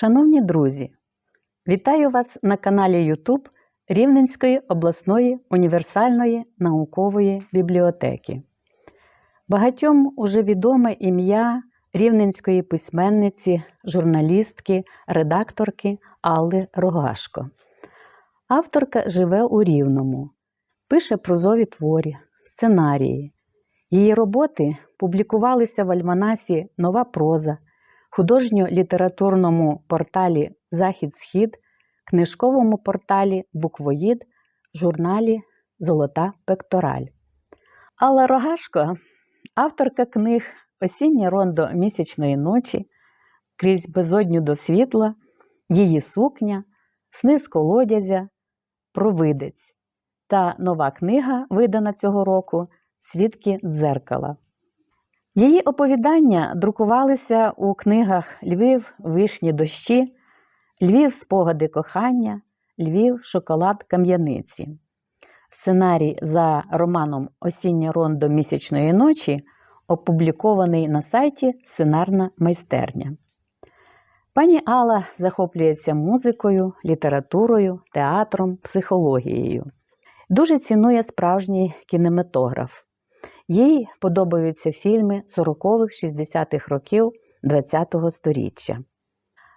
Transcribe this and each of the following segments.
Шановні друзі, вітаю вас на каналі YouTube Рівненської обласної універсальної наукової бібліотеки. Багатьом уже відоме ім'я рівненської письменниці, журналістки, редакторки Алли Рогашко. Авторка живе у Рівному, пише прозові творі, сценарії. Її роботи публікувалися в альманасі Нова проза, художньо-літературному порталі Захід-Схід, книжковому порталі Буквоїд, журналі Золота Пектораль. Алла Рогашко авторка книг Осіннє рондо місячної ночі, Крізь безодню до світла, Її сукня, Сни з колодязя, Провидець та нова книга, видана цього року Свідки дзеркала. Її оповідання друкувалися у книгах Львів, Вишні дощі, Львів, спогади кохання, Львів, шоколад кам'яниці. Сценарій за романом Осіннє рондо місячної ночі опублікований на сайті Сценарна майстерня. Пані Алла захоплюється музикою, літературою, театром, психологією. Дуже цінує справжній кінематограф. Їй подобаються фільми 40-х, 60-х років ХХ століття.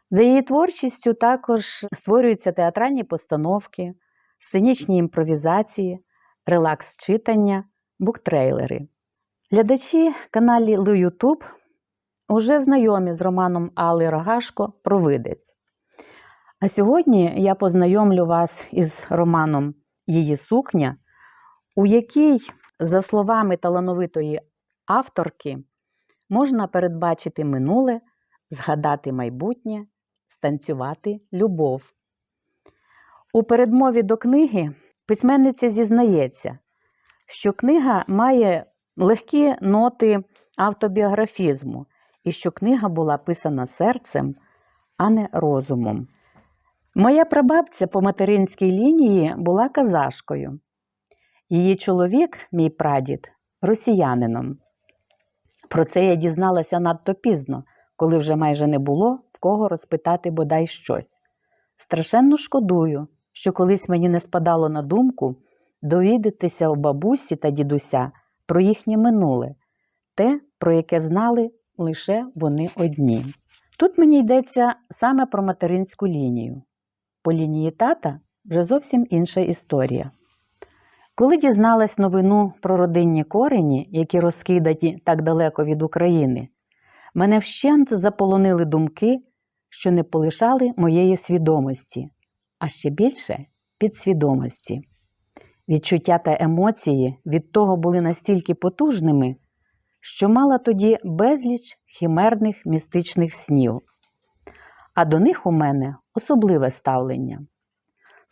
За її творчістю також створюються театральні постановки, сценічні імпровізації, релакс читання, буктрейлери. Глядачі каналу YouTube уже знайомі з романом Алли Рогашко Провидець. А сьогодні я познайомлю вас із романом Її сукня, у якій, за словами талановитої авторки, можна передбачити минуле, згадати майбутнє, станцювати любов. У передмові до книги письменниця зізнається, що книга має легкі ноти автобіографізму і що книга була писана серцем, а не розумом. Моя прабабця по материнській лінії була казашкою. Її чоловік, мій прадід, росіянином. Про це я дізналася надто пізно, коли вже майже не було в кого розпитати бодай щось. Страшенно шкодую, що колись мені не спадало на думку довідатися у бабусі та дідуся про їхнє минуле, те, про яке знали лише вони одні. Тут мені йдеться саме про материнську лінію. По лінії тата вже зовсім інша історія. Коли дізналась новину про родинні корені, які розкидані так далеко від України, мене вщент заполонили думки, що не полишали моєї свідомості, а ще більше підсвідомості. Відчуття та емоції від того були настільки потужними, що мала тоді безліч хімерних містичних снів, а до них у мене особливе ставлення.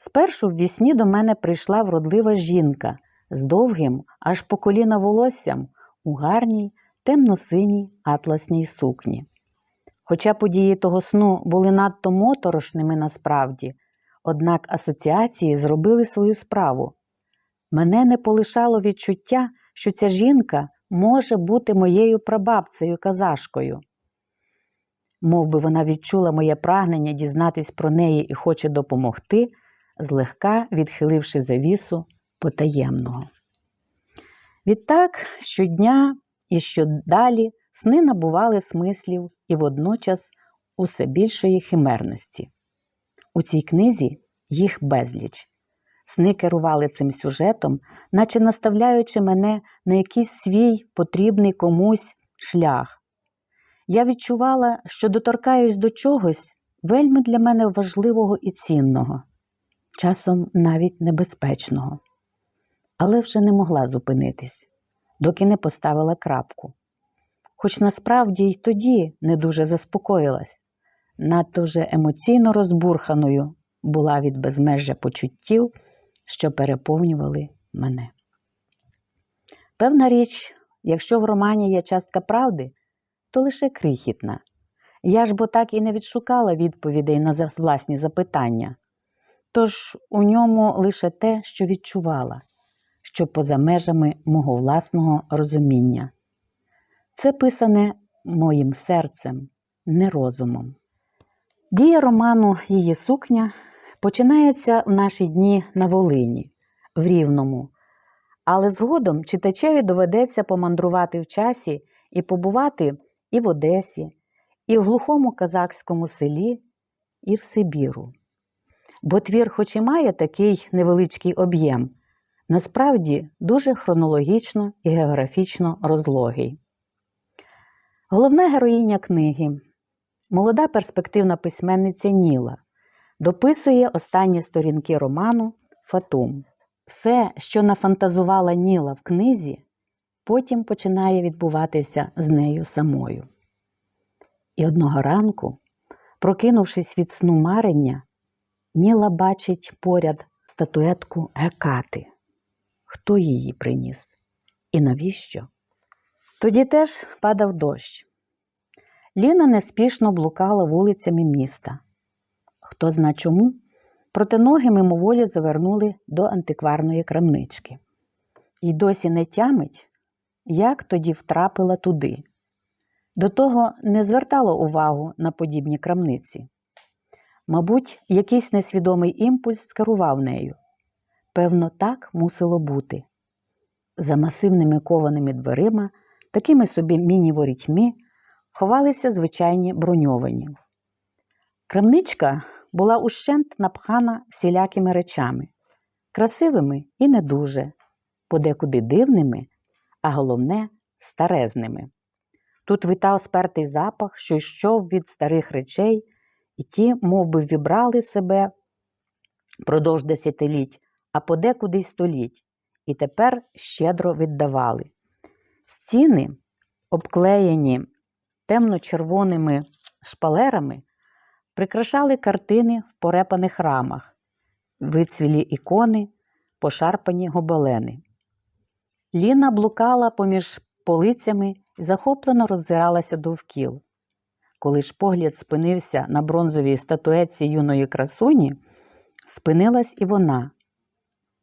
Спершу в вісні до мене прийшла вродлива жінка з довгим, аж по коліна волоссям у гарній, темно-синій атласній сукні. Хоча події того сну були надто моторошними насправді, однак асоціації зробили свою справу. Мене не полишало відчуття, що ця жінка може бути моєю прабабцею казашкою. Мов би вона відчула моє прагнення дізнатись про неї і хоче допомогти, злегка відхиливши завісу потаємного. Відтак щодня і щодалі сни набували смислів і водночас усе більшої химерності. У цій книзі їх безліч. Сни керували цим сюжетом, наче наставляючи мене на якийсь свій потрібний комусь шлях. Я відчувала, що доторкаюсь до чогось вельми для мене важливого і цінного, часом навіть небезпечного, але вже не могла зупинитись, доки не поставила крапку. Хоч насправді й тоді не дуже заспокоїлась, надто вже емоційно розбурханою була від безмежжя почуттів що переповнювали мене. Певна річ, якщо в романі є частка правди, то лише крихітна. Я ж бо так і не відшукала відповідей на власні запитання. Тож у ньому лише те, що відчувала, що поза межами мого власного розуміння. Це писане моїм серцем, не розумом. Дія роману Її сукня починається в наші дні на Волині, в Рівному, але згодом читачеві доведеться помандрувати в часі і побувати і в Одесі, і в глухому казахському селі, і в Сибіру. Бо твір, хоч і має такий невеличкий об'єм, насправді дуже хронологічно і географічно розлогий. Головна героїня книги, молода перспективна письменниця Ніла, дописує останні сторінки роману Фатум. Все, що нафантазувала Ніла в книзі, потім починає відбуватися з нею самою. І одного ранку, прокинувшись від сну марення, Ніла бачить поряд статуетку Гекати. Хто її приніс? І навіщо? Тоді теж падав дощ. Ліна неспішно блукала вулицями міста. Хто зна чому, проте ноги мимоволі завернули до антикварної крамнички. І досі не тямить, як тоді втрапила туди. До того не звертала увагу на подібні крамниці. Мабуть, якийсь несвідомий імпульс скерував нею. Певно, так мусило бути. За масивними кованими дверима, такими собі міні-ворітьмі, ховалися звичайні броньовані. Крамничка була ущент напхана всілякими речами, красивими і не дуже, подекуди дивними, а головне старезними. Тут витав спертий запах, що йшов від старих речей, і ті, мов би, вібрали себе продовж десятиліть, а подекуди й століть, і тепер щедро віддавали. Стіни, обклеєні темно-червоними шпалерами, прикрашали картини в порепаних рамах, вицвілі ікони, пошарпані гобелени. Ліна блукала поміж полицями і захоплено роззиралася довкіл. Коли ж погляд спинився на бронзовій статуетці юної красуні, спинилась і вона.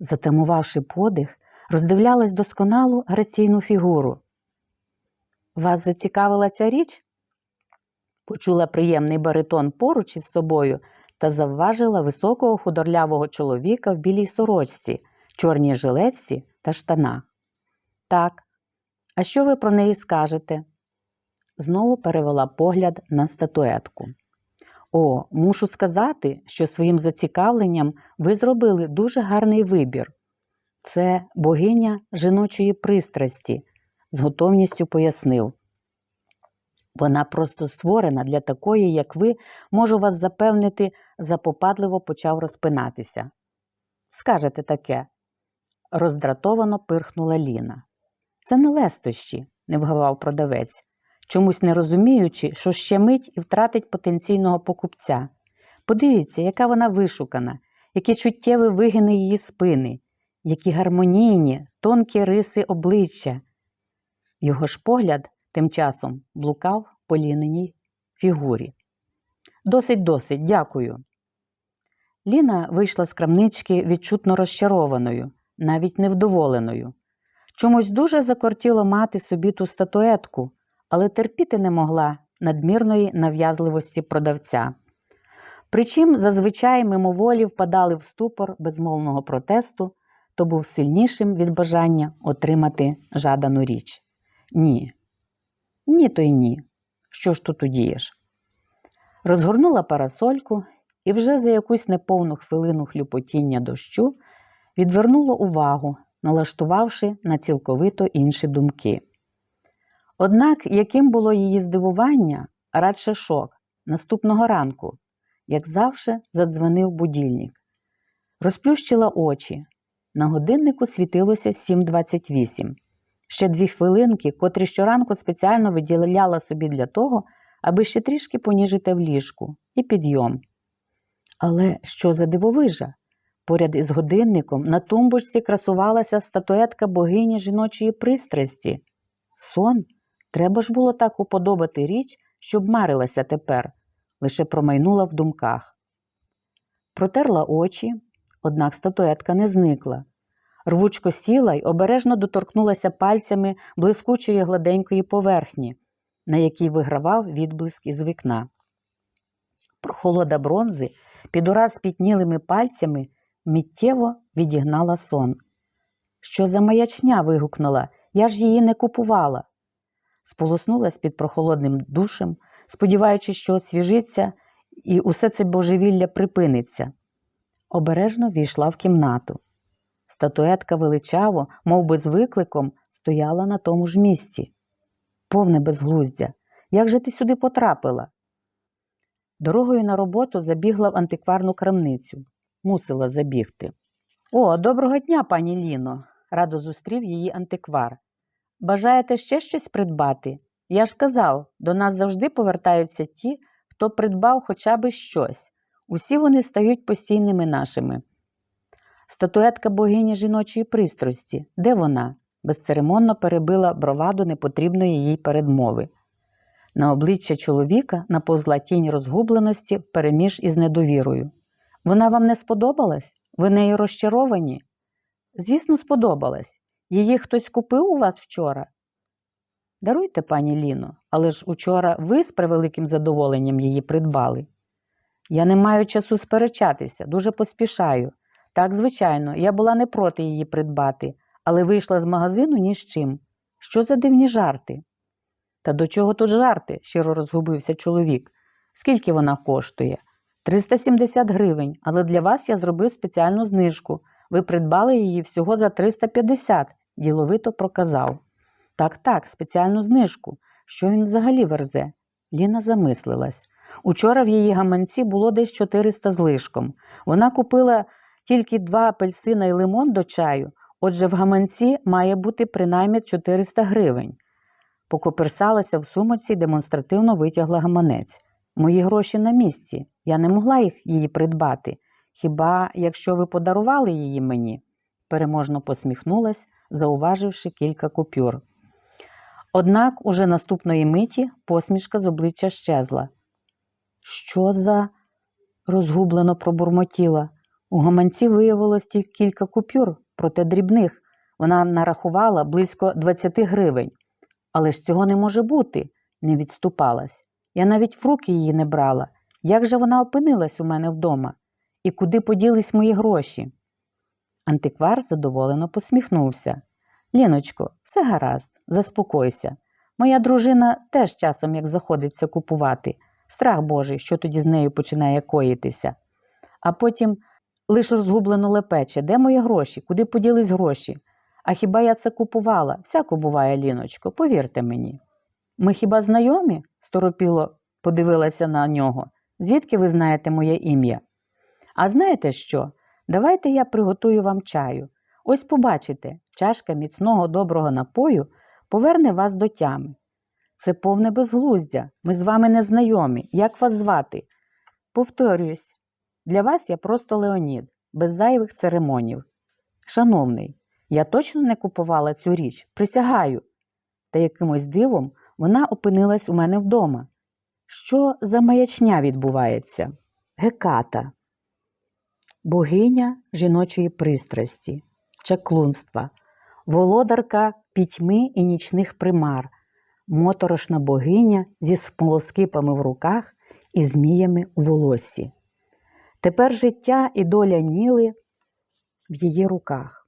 Затамувавши подих, роздивлялась досконалу граційну фігуру. Вас зацікавила ця річ? Почула приємний баритон поруч із собою та завважила високого худорлявого чоловіка в білій сорочці, чорній жилетці та штанах. Так, а що ви про неї скажете? Знову перевела погляд на статуетку. О, мушу сказати, що своїм зацікавленням ви зробили дуже гарний вибір. Це богиня жіночої пристрасті, з готовністю пояснив. Вона просто створена для такої, як ви, можу вас запевнити, запопадливо почав розпинатися. Скажете таке, роздратовано пирхнула Ліна. Це не лестощі, не вгавав продавець, чомусь не розуміючи, що ще мить і втратить потенційного покупця. Подивіться, яка вона вишукана, які чуттєві вигини її спини, які гармонійні, тонкі риси обличчя. Його ж погляд тим часом блукав по ліненій фігурі. Досить, досить, дякую. Ліна вийшла з крамнички відчутно розчарованою, навіть невдоволеною. Чомусь дуже закортіло мати собі ту статуетку, але терпіти не могла надмірної нав'язливості продавця. Причим зазвичай мимоволі впадали в ступор безмовного протесту, то був сильнішим від бажання отримати жадану річ. Ні. Ні, то й ні. Що ж тут удієш? Розгорнула парасольку і вже за якусь неповну хвилину хлюпотіння дощу відвернула увагу, налаштувавши на цілковито інші думки. Однак, яким було її здивування, радше шок, наступного ранку, як завжди, задзвонив будильник. Розплющила очі. На годиннику світилося 7.28. Ще дві хвилинки, котрі щоранку спеціально виділяла собі для того, аби ще трішки поніжити в ліжку, і підйом. Але що за дивовижа? Поряд із годинником на тумбочці красувалася статуетка богині жіночої пристрасті. Сон, треба ж було так уподобати річ, щоб марилася тепер, лише промайнула в думках. Протерла очі, однак статуетка не зникла. Рвучко сіла й обережно доторкнулася пальцями блискучої гладенької поверхні, на якій вигравав відблиск із вікна. Прохолода бронзи під ураз спітнілими пальцями миттєво відігнала сон. Що за маячня? вигукнула. Я ж її не купувала. Сполоснулась під прохолодним душем, сподіваючись, що освіжиться, і усе це божевілля припиниться. Обережно війшла в кімнату. Статуетка величаво, мов би з викликом, стояла на тому ж місці. Повне безглуздя. Як же ти сюди потрапила? Дорогою на роботу забігла в антикварну крамницю. Мусила забігти. О, доброго дня, пані Ліно, радо зустрів її антиквар. Бажаєте ще щось придбати? Я ж казав, до нас завжди повертаються ті, хто придбав хоча б щось. Усі вони стають постійними нашими. Статуетка богині жіночої пристрасті. Де вона? безцеремонно перебила броваду непотрібної їй передмови. На обличчя чоловіка наповзла тінь розгубленості впереміж із недовірою. Вона вам не сподобалась? Ви нею розчаровані? Звісно, сподобалась. Її хтось купив у вас вчора? Даруйте, пані Ліно, але ж учора ви з превеликим задоволенням її придбали. Я не маю часу сперечатися, дуже поспішаю. Так, звичайно, я була не проти її придбати, але вийшла з магазину ні з чим. Що за дивні жарти? Та до чого тут жарти? щиро розгубився чоловік. Скільки вона коштує? 370 гривень, але для вас я зробив спеціальну знижку. Ви придбали її всього за 350, діловито проказав. Так, так, спеціальну знижку. Що він взагалі верзе? Ліна замислилась. Учора в її гаманці було десь 400 з лишком. Вона купила тільки два апельсина і лимон до чаю, отже, в гаманці має бути принаймні 400 гривень. Покоперсалася в сумочці і демонстративно витягла гаманець. Мої гроші на місці. Я не могла їх її придбати. Хіба якщо ви подарували її мені? переможно посміхнулась, зауваживши кілька купюр. Однак уже наступної миті посмішка з обличчя щезла. Що за? розгублено пробурмотіла. У гаманці виявилось тільки кілька купюр, проте дрібних. Вона нарахувала близько 20 гривень. Але ж цього не може бути, не відступалась. Я навіть в руки її не брала. Як же вона опинилась у мене вдома? І куди поділись мої гроші? Антиквар задоволено посміхнувся. Ліночко, все гаразд, заспокойся. Моя дружина теж часом як заходиться купувати. Страх Божий, що тоді з нею починає коїтися. А потім лише розгублено лепече, де мої гроші, куди поділись гроші? А хіба я це купувала? Всяко буває, Ліночко, повірте мені. Ми хіба знайомі? сторопіло подивилася на нього. Звідки ви знаєте моє ім'я? А знаєте що? Давайте я приготую вам чаю. Ось побачите, чашка міцного доброго напою поверне вас до тями. Це повне безглуздя. Ми з вами не знайомі. Як вас звати? Повторююсь, для вас я просто Леонід, без зайвих церемонів. Шановний, я точно не купувала цю річ, присягаю. Та якимось дивом вона опинилась у мене вдома. Що за маячня відбувається? Геката, богиня жіночої пристрасті, чаклунства, володарка пітьми і нічних примар, моторошна богиня зі смолоскипами в руках і зміями у волоссі. Тепер життя і доля Ніли в її руках.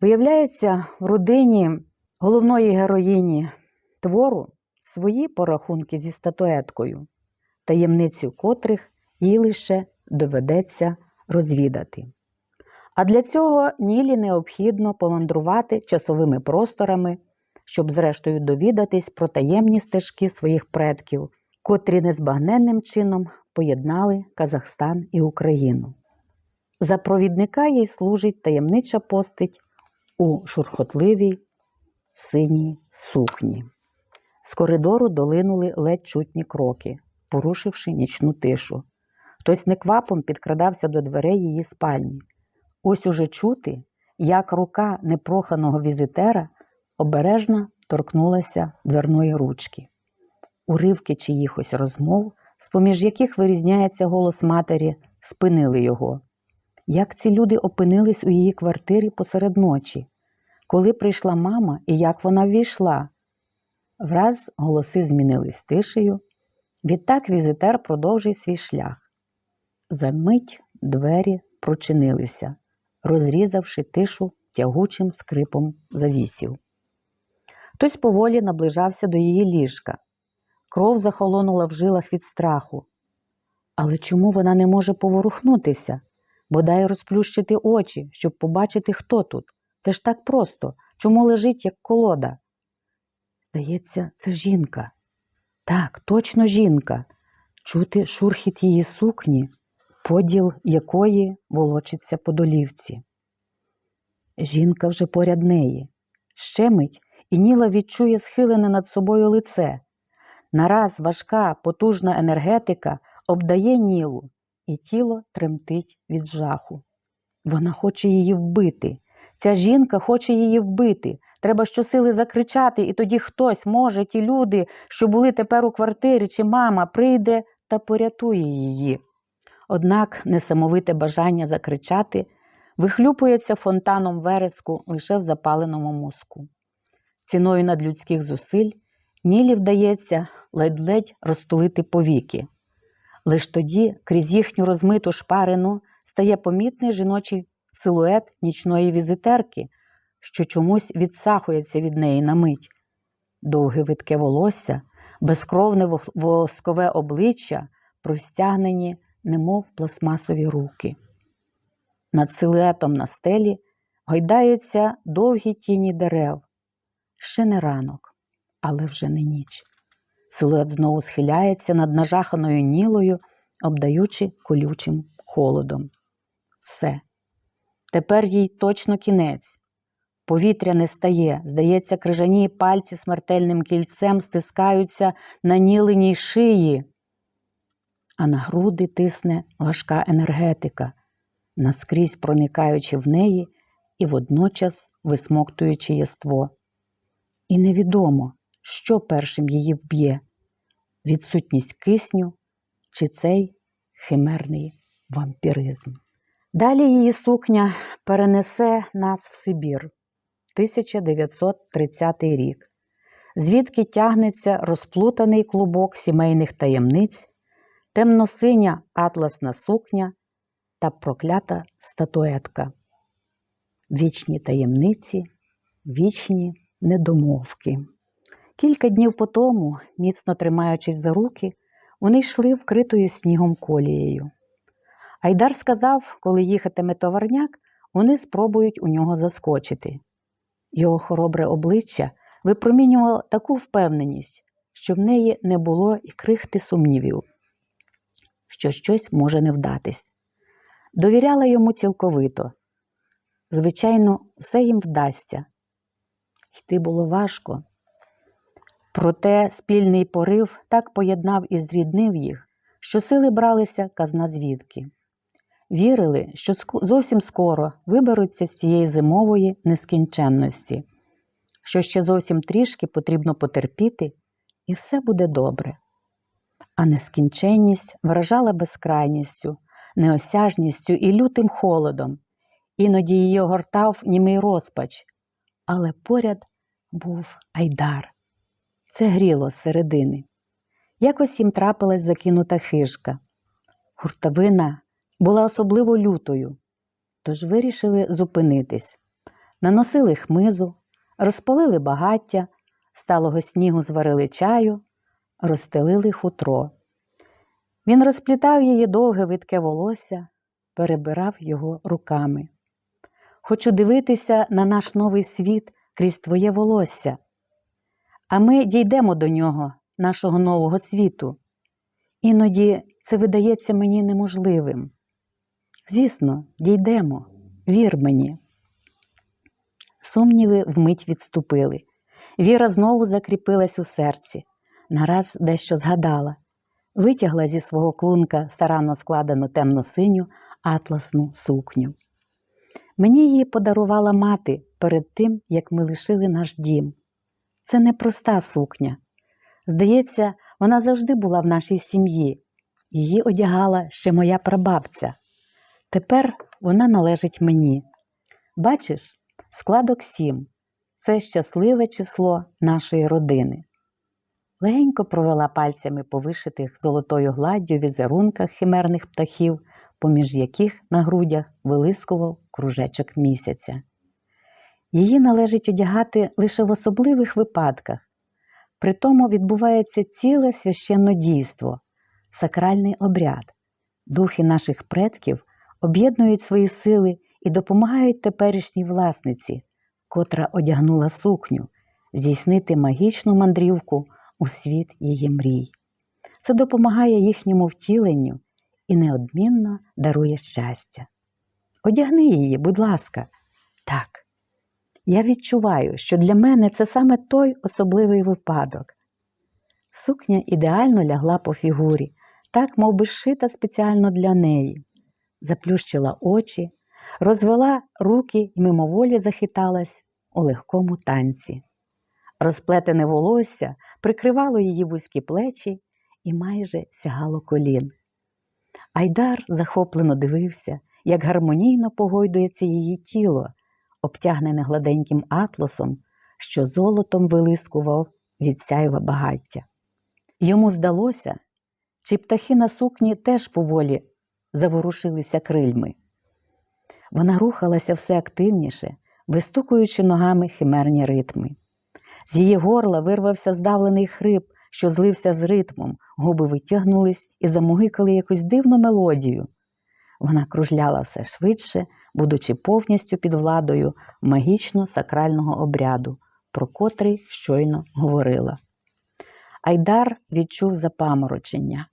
Виявляється, в родині головної героїні твору свої порахунки зі статуеткою, таємницю котрих їй лише доведеться розвідати. А для цього Нілі необхідно помандрувати часовими просторами, щоб, зрештою, довідатись про таємні стежки своїх предків, котрі незбагненним чином поєднали Казахстан і Україну. За провідника їй служить таємнича постать у шурхотливій синій сукні. З коридору долинули ледь чутні кроки, порушивши нічну тишу. Хтось неквапом підкрадався до дверей її спальні. Ось уже чути, як рука непроханого візитера обережно торкнулася дверної ручки. Уривки чиїхось розмов, з-поміж яких вирізняється голос матері, спинили його. Як ці люди опинились у її квартирі посеред ночі? Коли прийшла мама і як вона ввійшла? Враз голоси змінились тишею, Відтак візитер продовжує свій шлях. Замить двері прочинилися, розрізавши тишу тягучим скрипом завісів. Хтось поволі наближався до її ліжка. Кров захолонула в жилах від страху. Але чому вона не може поворухнутися, бодай розплющити очі, щоб побачити, хто тут? Це ж так просто. Чому лежить, як колода? Здається, це жінка. Так, точно жінка. Чути шурхіт її сукні, поділ якої волочиться по долівці. Жінка вже поряд неї. Ще мить, і Ніла відчує схилене над собою лице. Нараз важка, потужна енергетика обдає Нілу, і тіло тремтить від жаху. Вона хоче її вбити. Ця жінка хоче її вбити. Треба щосили закричати, і тоді хтось, може, ті люди, що були тепер у квартирі, чи мама, прийде та порятує її. Однак несамовите бажання закричати вихлюпується фонтаном вереску лише в запаленому мозку. Ціною надлюдських зусиль Нілі вдається ледь-ледь розтулити повіки. Лиш тоді, крізь їхню розмиту шпарину, стає помітний жіночий силует нічної візитерки, що чомусь відсахується від неї на мить. Довге видке волосся, безкровне воскове обличчя, простягнені, немов пластмасові руки. Над силуетом на стелі гойдаються довгі тіні дерев. Ще не ранок, але вже не ніч. Силует знову схиляється над нажаханою нілою, обдаючи колючим холодом. Все. Тепер їй точно кінець. Повітря не стає, здається, крижані пальці смертельним кільцем стискаються на ніленій шиї, а на груди тисне важка енергетика, наскрізь проникаючи в неї і водночас висмоктуючи єство. І невідомо, що першим її вб'є відсутність кисню чи цей химерний вампіризм. Далі її сукня перенесе нас в Сибір, 1930 рік, звідки тягнеться розплутаний клубок сімейних таємниць, темно-синя атласна сукня та проклята статуетка. Вічні таємниці, вічні недомовки. Кілька днів по тому, міцно тримаючись за руки, вони йшли вкритою снігом колією. Айдар сказав, коли їхатиме товарняк, вони спробують у нього заскочити. Його хоробре обличчя випромінювало таку впевненість, що в неї не було і крихти сумнівів, що щось може не вдатись. Довіряла йому цілковито. Звичайно, все їм вдасться. Йти було важко. Проте спільний порив так поєднав і зріднив їх, що сили бралися казна звідки. Вірили, що зовсім скоро виберуться з цієї зимової нескінченності, що ще зовсім трішки потрібно потерпіти, і все буде добре. А нескінченність вражала безкрайністю, неосяжністю і лютим холодом, іноді її огортав німий розпач, але поряд був Айдар. Це гріло середини. Якось їм трапилась закинута хижка. Гуртовина була особливо лютою, тож вирішили зупинитись. Наносили хмизу, розпалили багаття, сталого снігу зварили чаю, розстелили хутро. Він розплітав її довге видке волосся, перебирав його руками. Хочу дивитися на наш новий світ крізь твоє волосся. А ми дійдемо до нього, нашого нового світу. Іноді це видається мені неможливим. Звісно, дійдемо, вір мені. Сумніви вмить відступили. Віра знову закріпилась у серці, нараз дещо згадала, витягла зі свого клунка старанно складену темно-синю атласну сукню. Мені її подарувала мати перед тим, як ми лишили наш дім. Це не проста сукня. Здається, вона завжди була в нашій сім'ї. Її одягала ще моя прабабця. Тепер вона належить мені. Бачиш, складок сім це щасливе число нашої родини. Легенько провела пальцями по вишитих золотою гладдю візерунках химерних птахів, поміж яких на грудях вилискував кружечок місяця. Її належить одягати лише в особливих випадках. При тому відбувається ціле священне дійство, сакральний обряд. Духи наших предків об'єднують свої сили і допомагають теперішній власниці, котра одягнула сукню, здійснити магічну мандрівку у світ її мрій. Це допомагає їхньому втіленню і неодмінно дарує щастя. Одягни її, будь ласка, так. Я відчуваю, що для мене це саме той особливий випадок. Сукня ідеально лягла по фігурі, так мов би шита спеціально для неї, заплющила очі, розвела руки і мимоволі захиталась у легкому танці. Розплетене волосся прикривало її вузькі плечі і майже сягало колін. Айдар захоплено дивився, як гармонійно погойдується її тіло, обтягнене гладеньким атласом, що золотом вилискував від сяйва багаття. Йому здалося, чи птахи на сукні теж поволі заворушилися крильми. Вона рухалася все активніше, вистукуючи ногами химерні ритми. З її горла вирвався здавлений хрип, що злився з ритмом, губи витягнулись і замугикали якусь дивну мелодію. Вона кружляла все швидше, будучи повністю під владою магічно-сакрального обряду, про котрий щойно говорила. Айдар відчув запаморочення.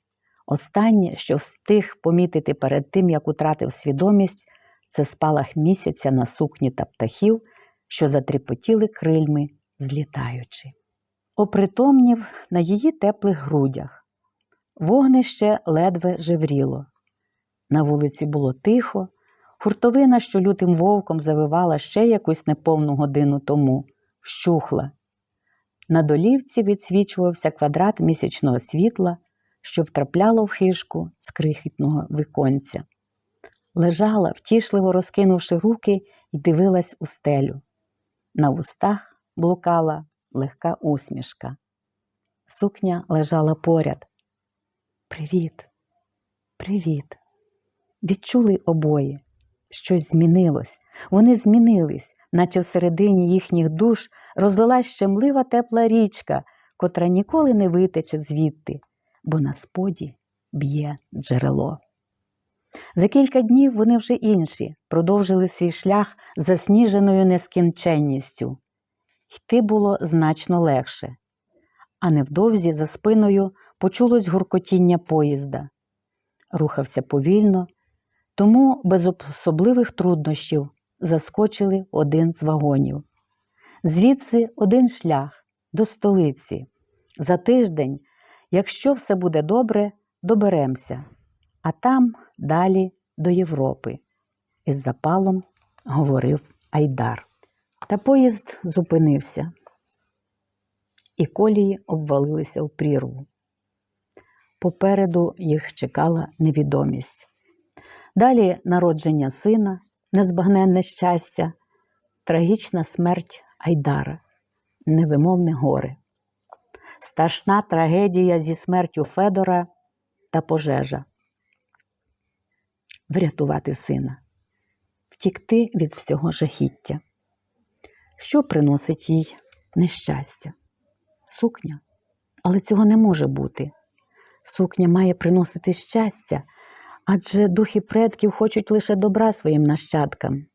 Останнє, що встиг помітити перед тим, як утратив свідомість, це спалах місяця на сукні та птахів, що затріпотіли крильми, злітаючи. Опритомнів на її теплих грудях. Вогнище ледве жевріло. На вулиці було тихо, хуртовина, що лютим вовком завивала ще якусь неповну годину тому, вщухла. На долівці відсвічувався квадрат місячного світла, що втрапляло в хижку з крихітного віконця. Лежала, втішливо розкинувши руки, і дивилась у стелю. На вустах блукала легка усмішка. Сукня лежала поряд. Привіт, привіт. Відчули обоє. Щось змінилось. Вони змінились, наче всередині їхніх душ розлилась щемлива тепла річка, котра ніколи не витече звідти, бо на споді б'є джерело. За кілька днів вони вже інші продовжили свій шлях засніженою нескінченністю. Йти було значно легше, а невдовзі за спиною почулось гуркотіння поїзда. Рухався повільно, тому без особливих труднощів заскочили один з вагонів. Звідси один шлях до столиці. За тиждень, якщо все буде добре, доберемося, а там далі до Європи. Із запалом говорив Айдар. Та поїзд зупинився, і колії обвалилися в прірву. Попереду їх чекала невідомість. Далі народження сина, незбагненне щастя, трагічна смерть Айдара, невимовне горе, страшна трагедія зі смертю Федора та пожежа. Врятувати сина, втікти від всього жахіття. Що приносить їй нещастя? Сукня. Але цього не може бути. Сукня має приносити щастя, адже духи предків хочуть лише добра своїм нащадкам.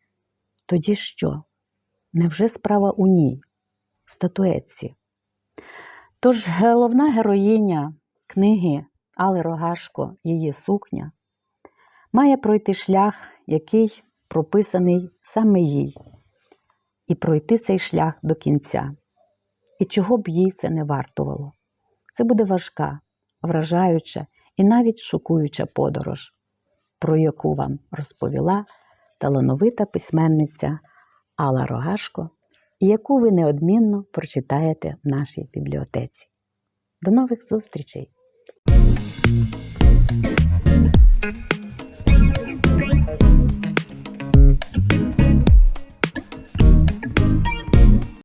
Тоді що? Невже справа у ній, статуетці? Тож головна героїня книги Але Рогашко, її сукня, має пройти шлях, який прописаний саме їй, і пройти цей шлях до кінця. І чого б їй це не вартувало. Це буде важка, вражаюча і навіть шокуюча подорож, про яку вам розповіла талановита письменниця Алла Рогашко, і яку ви неодмінно прочитаєте в нашій бібліотеці. До нових зустрічей!